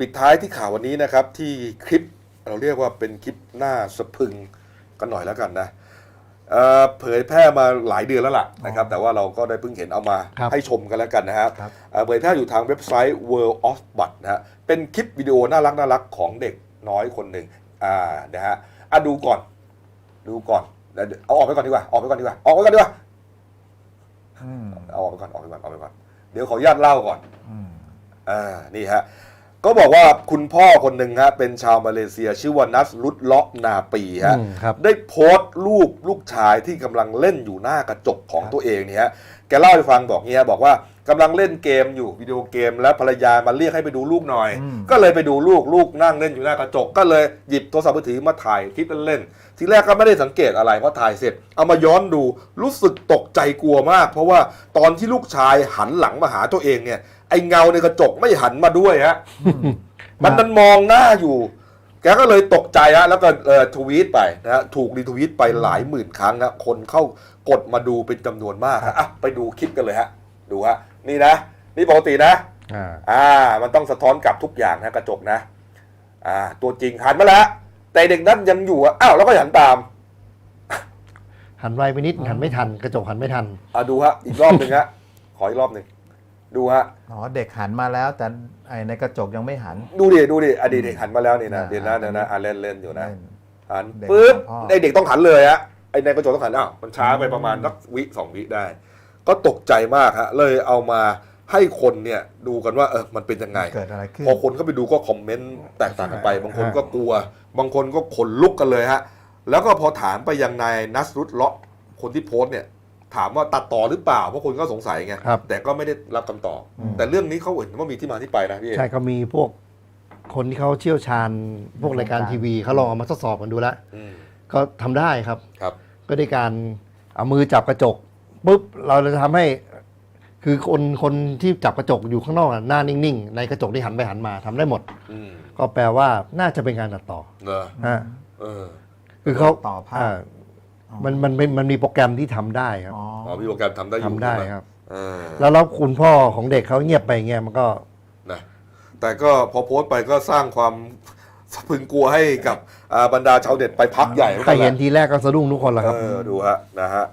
ปิดท้ายที่ข่าววันนี้นะครับที่คลิปเราเรียกว่าเป็นคลิปหน้าสะพรึงกันหน่อยแล้วกันนะเอ่อเผยแพร่มาหลายเดือนแล้วล่ะนะครับ แต่ว่าเราก็ได้เพิ่งเห็นเอามาครับให้ชมกันแล้วกันนะครับครับ เอ่อเผยแพร่อยู่ทางเว็บไซต์ World of Bud นะฮะเป็นคลิปวิดีโอน่ารักน่ารักของเด็กน้อยคนหนึ่งอ่านะฮะอะดูก่อน ดูก่อนเดี๋ยวเอาออกไปก่อนดีกว่าออกไปก่อนดีกว่าออกไปก่อนดีกว่าอืมเอาออกไปก่อนออกไปก่อนออกไปก่อนเดี๋ยวขออนุญาตเล่าก่อน อืม อ่า นี่ฮะ ก็บอกว่าคุณพ่อคนหนึ่งฮะเป็นชาวมาเลเซียชื่อว่านัสรุตเลาะนาปีฮะอืมครับ ได้โพสต์รูปลูกชายที่กำลังเล่นอยู่หน้ากระจกของตัวเองเนี่ยฮะแกเล่าให้ฟังบอกเงี้ยบอกว่ากำลังเล่นเกมอยู่วิดีโอเกม แล้วภรรยามาเรียกให้ไปดูลูกหน่อยก็เลยไปดูลูกลูกนั่งเล่นอยู่หน้ากระจก ก็เลยหยิบโทรศัพท์มือถือมาถ่ายคลิปเล่นๆทีแรกก็ไม่ได้สังเกตอะไรเพราะถ่ายเสร็จ เอามาย้อนดูรู้สึกตกใจกลัวมาก เพราะว่าตอนที่ลูกชายหันหลังมาหาตัวเองเนี่ย ไอเงาในกระจกไม่หันมาด้วยฮะมันมันมองหน้าอยู่ แกก็เลยตกใจฮะแล้วก็เอ่อทวีตไปนะฮะถูกรีทวีตไปหลายหมื่นครั้งนะคนเข้ากดมาดูเป็นจำนวนมากฮะอะไปดูคลิปกันเลยฮะ ดูฮะนี่นะ นี่ปกตินะ อ่า อ่า มันต้องสะท้อนกลับทุกอย่างนะกระจกนะ อ่า ตัวจริงหันมาแล้ว แต่เด็กนั้นยังอยู่อะอ้าวแล้วก็หันตาม หันไวไปนิดหันไม่ทัน กระจกหันไม่ทัน อ่าดูฮะอีกรอบหนึ่งฮะ ขออีกรอบหนึ่ง ดูฮะ อ๋อเด็กหันมาแล้วแต่ไอในกระจกยังไม่หัน ดูดิดูดิอดีตเด็กหันมาแล้วนี่นะอ่า เดี๋ยวนะเดี๋ยวนะอ่าเล่นเล่นอยู่นะ เล่น หันเด็กปึ๊บพ่อ ไอเด็กต้องหันเลยฮะไอในกระจกต้องหันอ้าวมันช้าไปประมาณสักวิสองวิได้ ก็ตกใจมากฮะเลยเอามาให้คนเนี่ยดูกันว่าเออมันเป็นยังไง เกิดอะไรขึ้น พอคนเข้าไปดูก็คอมเมนต์แตกต่างกันไปใช่บางคนก็กลัว บางคนก็ขนลุกกันเลยฮะ แล้วก็พอถามไปยังนายนัสรุตเลาะคนที่โพสต์เนี่ย ถามว่าตัดต่อหรือเปล่าเพราะคนก็สงสัยไงครับ แต่ก็ไม่ได้รับคำตอบอืมแต่เรื่องนี้เขาเห็นว่ามีที่มาที่ไปนะพี่ใช่ก็มีพวกคนที่เขาเชี่ยวชาญพวกรายการทีวีเขาลองเอามาทดสอบกันดูแล้วอืมก็ทำได้ครับครับ ก็ด้วยการเอามือจับกระจกปุ๊บเราจะทำให้ คือคนคนที่จับกระจกอยู่ข้างนอกอะหน้านิ่งๆ ในกระจกที่หันไปหันมาทำได้หมดอืมก็แปลว่าน่าจะเป็นการตัดต่อเนอะฮะเออคือเขาต่อภาพอ่า มันมันมันมันมีโปรแกรมที่ทำได้ครับอ๋ออ๋อพี่โปรแกรมทำได้อยู่ทำได้ใช่หมครับเออแล้วแล้วคุณพ่อของเด็กเขาเงียบไปเงี้ยมันก็ นะแต่ก็พอโพสต์ไปก็สร้างความสะพรึงกลัวให้กับอ่าบรรดาชาวเน็ตไปพักใหญ่หมือใครกัแหละเห็นทีแรกก็สะดุ้งทุกคนแหละครับ เออดูฮะนะฮะ